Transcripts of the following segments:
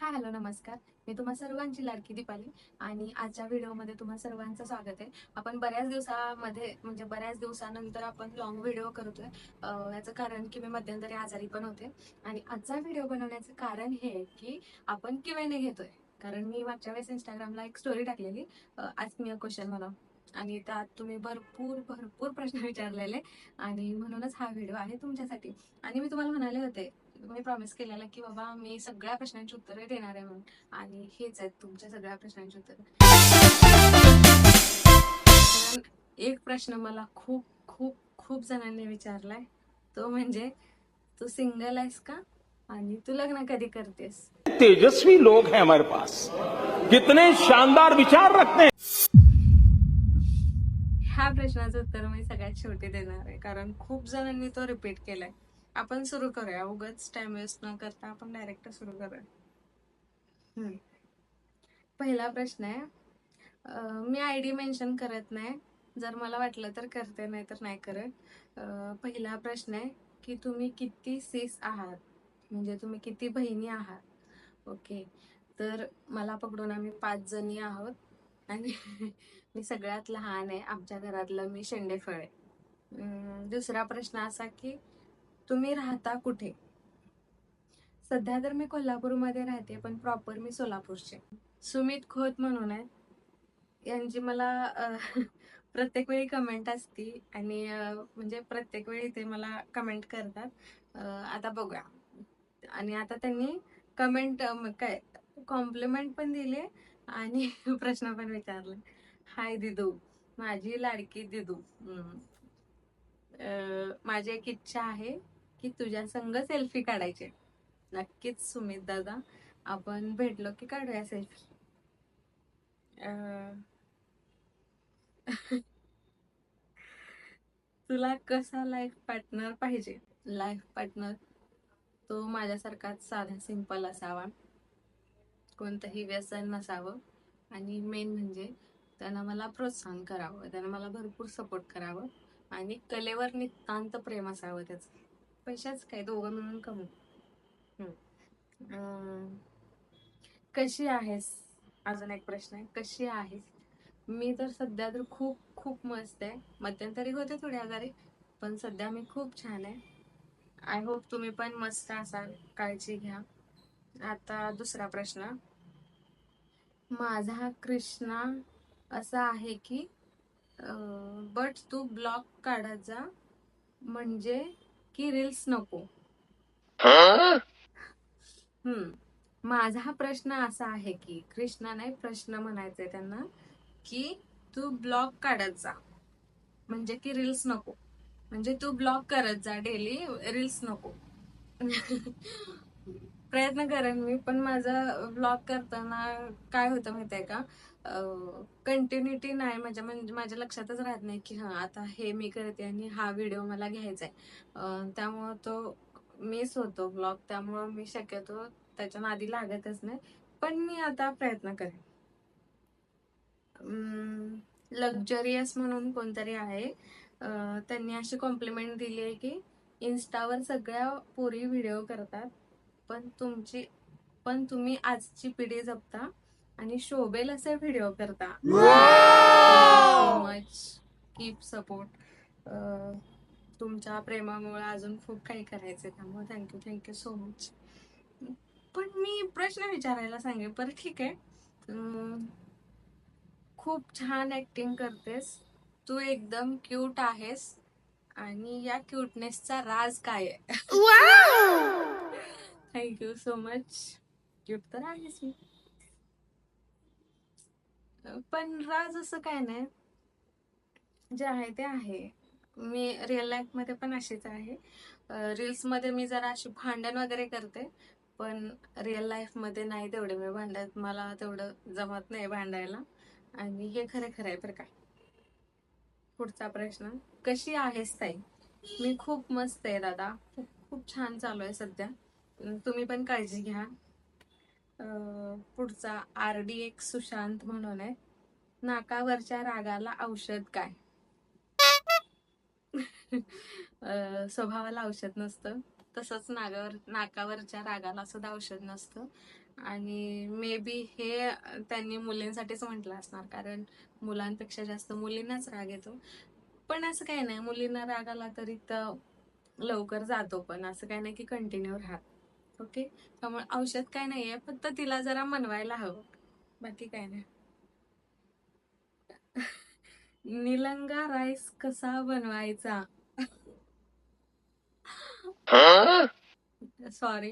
Hi hello नमस्कार. मी तुम्हा सर्वांची लाडकी दीपाली आणि आजच्या व्हिडिओमध्ये तुम्हा सर्वांचं स्वागत आहे. आपण बऱ्याच दिवसामध्ये म्हणजे बऱ्याच दिवसानंतर आपण लॉंग व्हिडिओ करतोय. याचं कारण की मी मध्यंतरी आजारी पण होते. आणि आजचा व्हिडिओ बनवण्याचं कारण हे आहे की आपण किवेने घेतोय. कारण मी मागच्या वेळेस इंस्टाग्रामला एक स्टोरी टाकलेली. आज मी क्वेश्चन मला आणि त्यात तुम्ही भरपूर भरपूर प्रश्न विचारलेले. आणि म्हणूनच हा व्हिडिओ आहे तुमच्यासाठी. आणि मी तुम्हाला म्हणाले होते मी प्रॉमिस केलेलं की बाबा मी सगळ्या प्रश्नांची उत्तरे देणार आहे म्हणून. आणि हेच आहेत तुमच्या सगळ्या प्रश्नांची उत्तरे. एक प्रश्न मला खूप खूप खूप जणांनी विचारलाय. तो म्हणजे तू सिंगल आहेस का? आणि तू लग्न कधी करतेस? तेजस्वी लोग हैं हमारे पास। कितने शानदार विचार रखते हैं। ह्या प्रश्नाचं उत्तर मी सगळ्यात शेवटी देणार आहे. कारण खूप जणांनी तो रिपीट केलाय. आपण सुरू करूया. उगाच टाइम वेस्ट न करता आपण डायरेक्ट सुरू करूया. पहिला प्रश्न आहे मी आय डी मेन्शन करत नाही. जर मला वाटलं तर करते नाही तर नाही करत. पहिला प्रश्न आहे की तुम्ही किती सीस आहात? म्हणजे तुम्ही किती बहिणी आहात? ओके. तर मला पकडून आम्ही पाच जणी आहोत. आणि मी सगळ्यात लहान आहे. आमच्या घरातलं मी शेंडेफळ आहे. दुसरा प्रश्न असा की तुम्ही राहता कुठे? सध्या तर मी कोल्हापूरमध्ये राहते पण प्रॉपर मी सोलापूरचे. सुमित खोत म्हणून आहे. यांची मला प्रत्येक वेळी कमेंट असती आणि म्हणजे प्रत्येक वेळी ते मला कमेंट करतात. आता बघूया. आणि आता त्यांनी कमेंट काय कॉम्प्लिमेंट पण दिले आणि प्रश्न पण विचारले. हाय दिदू माझी लाडकी दिदू. हम्म. माझी एक इच्छा आहे की तुझ्या संग सेल्फी काढायचे. नक्कीच सुमित दादा. आपण भेटलो की काढूया सेल्फी. तुला कसा लाईफ पार्टनर पाहिजे? लाईफ पार्टनर तो माझ्यासारखाच साधा सिंपल असावा. कोणतंही व्यसन नसावं. आणि मेन म्हणजे त्यांना मला प्रोत्साहन करावं. त्यांना मला भरपूर सपोर्ट करावं. आणि कलेवर नितांत प्रेम असावं त्याचं. पैशाच काय दोघं मिळून कमवू. अं, कशी आहेस? अजून एक प्रश्न आहे. कशी आहेस? मी तर सध्या तर खूप खूप मस्त आहे. मध्यंतरी होते थोडी आजारी पण सध्या मी खूप छान आहे. आय होप तुम्ही पण मस्त असाल. काळजी घ्या. आता दुसरा प्रश्न. माझा कृष्णा असा आहे की बट तू ब्लॉग काढत जा. म्हणजे की रील्स नको. हम्म. माझा हा प्रश्न असा आहे की कृष्णा नाही प्रश्न म्हणायचंय त्यांना की तू ब्लॉग काढत जा. म्हणजे की रील्स नको. म्हणजे तू ब्लॉग करत जा डेली रील्स नको. प्रयत्न करेन मी पण माझा ब्लॉग करताना काय होतं माहितीये का? कंटिन्युटी नाही म्हणजे माझ्या म्हणजे माझ्या लक्षातच राहत नाही की हा आता हे मी करते आणि हा व्हिडिओ मला घ्यायचा आहे त्यामुळं तो मिस होतो ब्लॉग त्यामुळं मी शक्यतो त्याच्या नादी लागतच नाही पण मी आता प्रयत्न करेन. लक्झरियस म्हणून कोणतरी आहे त्यांनी अशी कॉम्प्लिमेंट दिली आहे की इन्स्टावर सगळ्या पोरी व्हिडिओ करतात पण तुमची पण तुम्ही आजची पिढी जपता आणि शोभेल असे व्हिडिओ करता. मच कीप सपोर्ट तुमच्या प्रेमामुळे अजून खूप काही करायचंय त्यामुळे थँक्यू थँक्यू सो मच पण मी प्रश्न विचारायला सांगेन. पण ठीक आहे. खूप छान ऍक्टिंग करतेस. तू एकदम क्यूट आहेस. आणि या क्यूटनेसचा राज काय आहे? थँक्यू सो मच क्यूट तर आहेस मी. पण राज असं काय नाही. जे आहे ते आहे. मी रिअल लाईफमध्ये पण अशीच आहे. रील्समध्ये मी जरा अशी भांडण वगैरे करते. पण रिअल लाईफमध्ये नाही तेवढे मी भांडत. मला तेवढं जमत नाही भांडायला. आणि हे खरे खरं आहे बरं का. पुढचा प्रश्न. कशी आहेस ताई मी खूप मस्त आहे दादा. खूप छान चालू आहे सध्या. तुम्ही पण काळजी घ्या. पुढचा आर डी एक सुशांत म्हणून आहे. नाकावरच्या रागाला औषध काय? स्वभावाला औषध नसतं. तसंच नागावर नाकावरच्या रागाला सुद्धा औषध नसतं. आणि मे बी हे त्यांनी मुलींसाठीच म्हटलं असणार कारण मुलांपेक्षा जास्त मुलींनाच राग येतो. पण असं काही नाही मुलींना राग आला तरी तर लवकर जातो पण असं काही नाही की कंटिन्यू राहत. ओके? त्यामुळे औषध काय नाहीये फक्त तिला जरा मनवायला हवं. बाकी काय नाही. निलंगा राईस कसा बनवायचा? सॉरी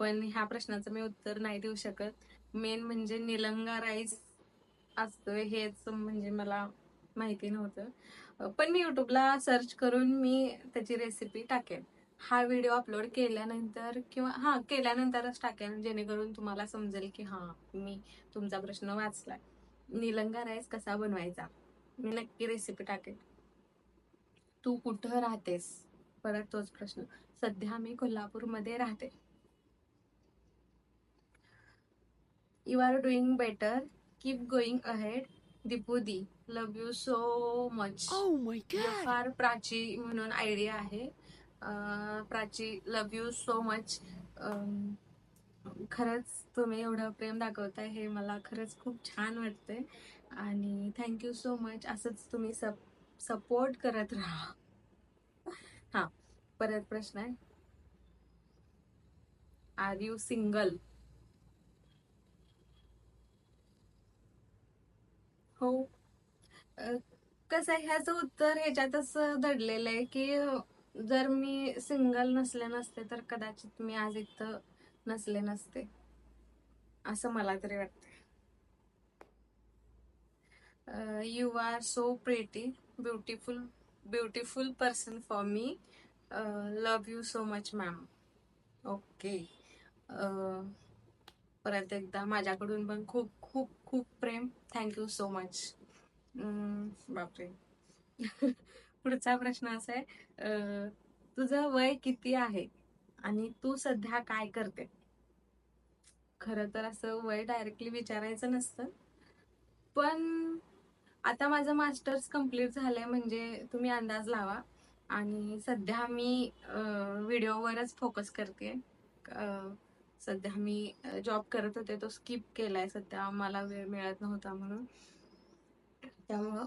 पण ह्या प्रश्नाचं मी उत्तर नाही देऊ शकत. मेन म्हणजे निलंगा राईस असतोय हेच म्हणजे मला माहिती नव्हतं. पण मी युट्यूबला सर्च करून मी त्याची रेसिपी टाकेन. हा व्हिडिओ अपलोड केल्यानंतर किंवा हा केल्यानंतरच टाकेन जेणेकरून तुम्हाला समजेल की हा मी तुमचा प्रश्न वाचलाय. निलंगा राईस कसा बनवायचा? मी नक्की रेसिपी टाकेन. तू कुठं राहतेस? परत तोच प्रश्न. सध्या मी कोल्हापूरमध्ये राहते. You are doing better keep going ahead Deepudi love you so much. फार प्राची म्हणून आयडिया आहे. Prachi love you so much खरंच तुम्ही एवढं प्रेम दाखवताय हे मला खरंच खूप छान वाटतंय. आणि थँक्यू सो मच असंच तुम्ही सप सपोर्ट करत राहा. हा परत प्रश्न आहे. आर यू सिंगल हो. कसं आहे ह्याचं उत्तर ह्याच्यातच दडलेलं आहे की जर मी सिंगल नसले नसते तर कदाचित मी आज इथं नसले नसते. असं मला तरी वाटते you are so pretty beautiful beautiful person for me love you so much ma'am okay परत एकदा माझ्याकडून पण खूप खूप खूप प्रेम. थँक्यू सो मच बापरे. पुढचा प्रश्न असा आहे तुझं वय किती आहे आणि तू सध्या काय करते? खर तर असं वय डायरेक्टली विचारायचं नसतं. पण आता माझं मास्टर्स कंप्लीट झालंय म्हणजे तुम्ही अंदाज लावा. आणि सध्या मी व्हिडिओवरच फोकस करते. सध्या मी जॉब करत होते तो स्किप केलाय सध्या. मला वेळ मिळत नव्हता म्हणून. त्यामुळं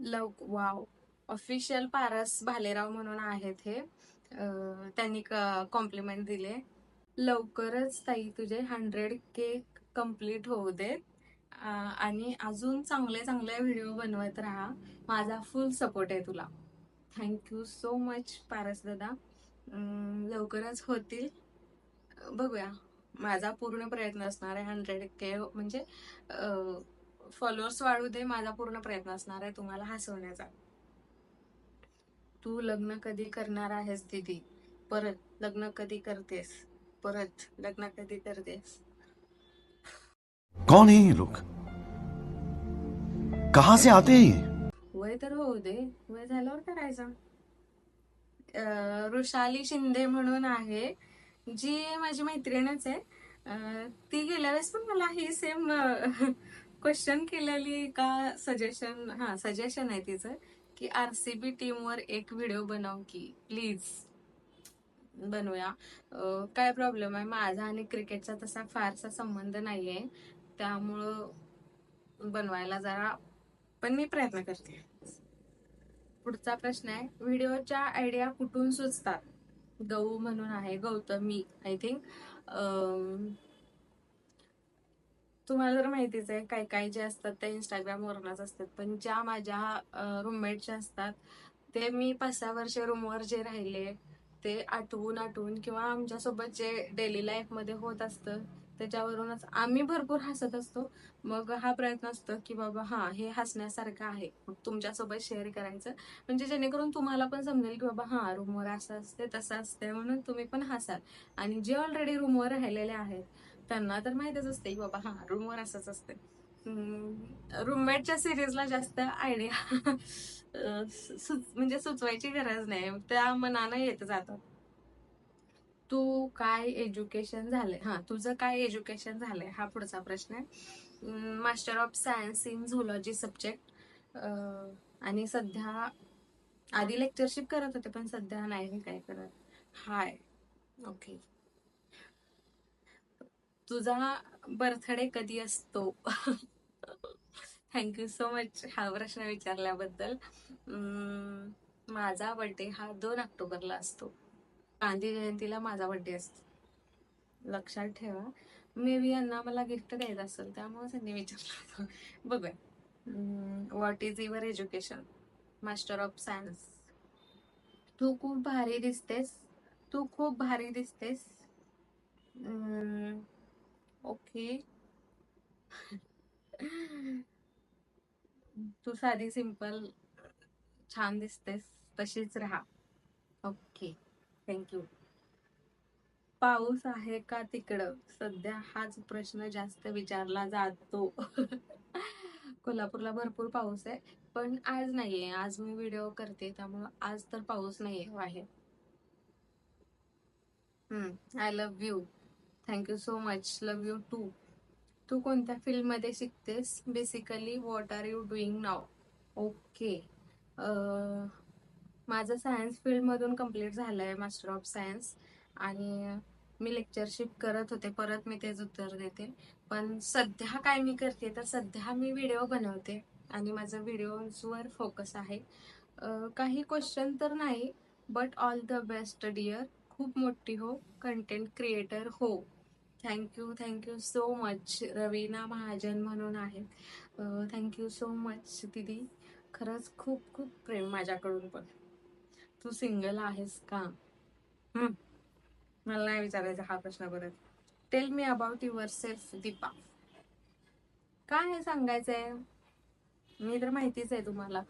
love wow. Official Paras Bhalerao म्हणून आहेत हे. त्यांनी कॉम्प्लिमेंट दिले. लवकरच ताई तुझे हंड्रेड के कंप्लीट होऊ देत. आणि अजून चांगले चांगले व्हिडिओ बनवत राहा. माझा फुल सपोर्ट आहे तुला. थँक्यू सो मच पारस दादा. लवकरच होतील. बघूया. माझा पूर्ण प्रयत्न असणार आहे हंड्रेड के म्हणजे फॉलोअर्स वाढू दे माझा पूर्ण प्रयत्न असणार आहे तुम्हाला हसवण्याचा. तू लग्न कधी करणार आहेस दीदी? परत लग्न कधी करतेस? परत लग्न कधी करतेस? कौन है ये लोग? कहां से आते हैं ये? वय तर होऊ दे वय झाल्यावर करायचं. अं, वृषाली शिंदे म्हणून आहे जी माझी मैत्रीणच आहे. ती गेल्या वेळेस पण मला ही सेम क्वेश्चन केलेली का सजेशन हा सजेशन आहे तिचं की आरसीबी टीमवर एक व्हिडिओ बनव की प्लीज बनवूया. काय प्रॉब्लेम आहे? माझा आणि क्रिकेटचा तसा फारसा संबंध नाहीये. त्यामुळं बनवायला जरा पण मी प्रयत्न करते. पुढचा प्रश्न आहे व्हिडिओच्या आयडिया कुठून सुचतात? गौ म्हणून आहे गौतमी आय थिंक तुम्हाला तर माहितीच आहे काही काही जे असतात ते इंस्टाग्राम वरूनच असतात. पण ज्या माझ्या रूममेटच्या असतात ते मी पाच सहा वर्ष रूमवर जे राहिले ते आठवून आठवून किंवा आमच्यासोबत जे डेली लाईफमध्ये होत असतं त्याच्यावरूनच आम्ही भरपूर हसत असतो. मग हा प्रयत्न असतो की बाबा हा हे हसण्यासारखं आहे. मग तुमच्यासोबत शेअर करायचं. म्हणजे जेणेकरून तुम्हाला पण समजेल की बाबा हा रूमवर असं असते तसं असते म्हणून तुम्ही पण हसाल. आणि जे ऑलरेडी रूमवर राहिलेले आहेत त्यांना तर माहितच असते की बाबा हा रूमवर असंच असते रूममेटच्या सिरीजला जास्त आयडिया म्हणजे सुचवायची गरज नाही. त्या मनानं येत जातात तू काय एज्युकेशन झालंय? हा तुझं काय एज्युकेशन झालंय? हा पुढचा प्रश्न आहे. Master of science in zoology subject आणि सध्या आधी लेक्चरशिप करत होते पण सध्या नाही काय करत. हाय ओके तुझा बर्थडे कधी असतो? थँक्यू सो मच हा प्रश्न विचारल्याबद्दल. माझा बर्थडे हा दोन ऑक्टोबरला असतो. गांधी जयंतीला माझा बर्थडे असतो. लक्षात ठेवा. मे बी यांना मला गिफ्ट द्यायचं असेल त्यामुळे त्यांनी विचारलं. बघूया. What is your education master of science तू खूप भारी दिसतेस. तू खूप भारी दिसतेस. ओके तू साधी सिंपल छान दिसतेस तशीच राहा ओके थँक्यू पाऊस आहे का तिकडं? सध्या हाच प्रश्न जास्त विचारला जातो. कोल्हापूरला भरपूर पाऊस आहे पण आज नाहीये. आज मी व्हिडिओ करते त्यामुळं आज तर पाऊस नाहीये बाहेर. I love you thank you so much love you too तू कोणत्या फील्डमध्ये शिकतेस? Basically what are you doing now okay माझं सायन्स फील्डमधून कंप्लीट झालं आहे मास्टर ऑफ सायन्स आणि मी लेक्चरशिप करत होते. परत मी तेच उत्तर देते. पण सध्या काय मी करते तर सध्या मी व्हिडिओ बनवते. आणि माझं व्हिडिओजवर फोकस आहे. काही क्वेश्चन तर नाही but all the best dear खूप मोठी हो. कंटेंट क्रिएटर हो. Thank you thank you so much Raveena Mahajan म्हणून आहेत. थँक्यू सो मच दिदी खरंच खूप खूप प्रेम माझ्याकडून पण. तू सिंगल आहेस का? मला नाही विचारायचा हा प्रश्न परत. Tell me about yourself Deepa काय आहे सांगायचंय? मी तर माहितीच आहे तुम्हाला.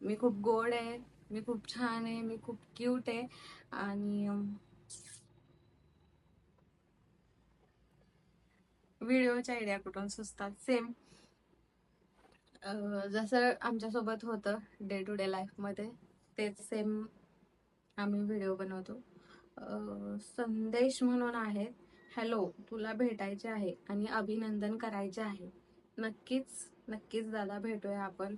मी खूप गोड आहे मी खूप छान आहे मी खूप क्यूट आहे. आणि व्हिडिओच्या आयडिया कुठून सुचतात? सेम जसं आमच्यासोबत होतं डे टू डे लाईफमध्ये तेच सेम आम्ही व्हिडिओ बनवतो. संदेश म्हणून आहे हॅलो तुला भेटायचे आहे आणि अभिनंदन करायचे आहे. नक्कीच नक्कीच दादा भेटूया आपण.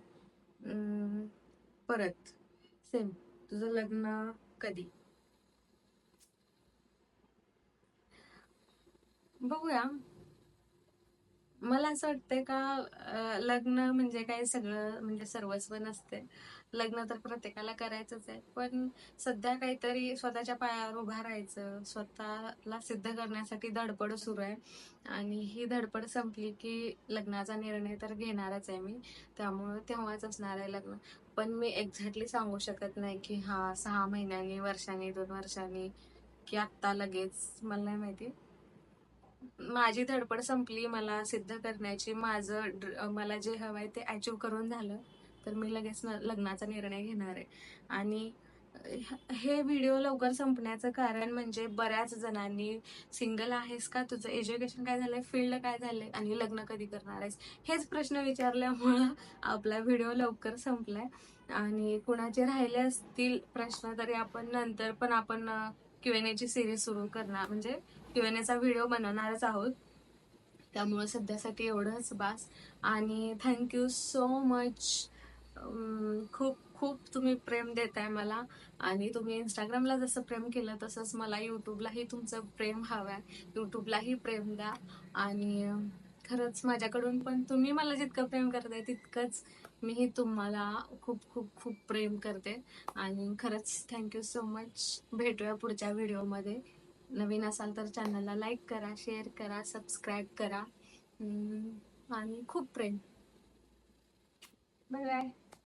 परत. सेम तुझं लग्न कधी? बघूया. मला असं वाटतंय का लग्न म्हणजे काय सगळं म्हणजे सर्वस्व नसते. लग्न तर प्रत्येकाला करायचंच आहे. पण सध्या काहीतरी स्वतःच्या पायावर उभा राहायचं स्वतःला सिद्ध करण्यासाठी धडपड सुरू आहे. आणि ही धडपड संपली की लग्नाचा निर्णय तर घेणारच आहे मी. त्यामुळं तेव्हाच असणार आहे लग्न. पण मी एक्झॅक्टली सांगू शकत नाही की हा सहा महिन्यांनी वर्षांनी दोन वर्षांनी की आत्ता लगेच. मला नाही माहिती. माझी धडपड संपली मला सिद्ध करण्याची माझं मला जे हवंय ते अचीव करून झालं तर मी लगेच न- लग्नाचा निर्णय घेणार आहे. आणि हे व्हिडिओ लवकर संपण्याचं कारण म्हणजे बऱ्याच जणांनी सिंगल आहेस का तुझं? एज्युकेशन काय झालंय? फील्ड काय झालंय? आणि लग्न कधी करणार आहेस? हेच प्रश्न विचारल्यामुळं आपला व्हिडिओ लवकर संपलाय. आणि कुणाचे राहिले असतील प्रश्न तरी आपण नंतर पण आपण क्यूएनएची सिरीज सुरू करणार. म्हणजे क्यूएनएचा व्हिडिओ बनवणारच आहोत. त्यामुळं सध्यासाठी एवढंच बास. आणि थँक्यू सो मच खूप खूप तुम्ही प्रेम देताय मला. आणि तुम्ही इंस्टाग्रामला जसं प्रेम केलं तसंच मला यूट्यूबलाही तुमचं प्रेम हवं आहे यूट्यूबलाही प्रेम द्या. आणि खरंच माझ्याकडून पण तुम्ही मला जितकं प्रेम करताय तितकंच मीही तुम्हाला खूप खूप खूप प्रेम करते. आणि खरंच थँक्यू सो मच भेटूया पुढच्या व्हिडिओमध्ये. नवीन असाल तर चॅनलला लाईक करा शेअर करा सबस्क्राईब करा. हम्म, आणि खूप प्रेम. Bye bye.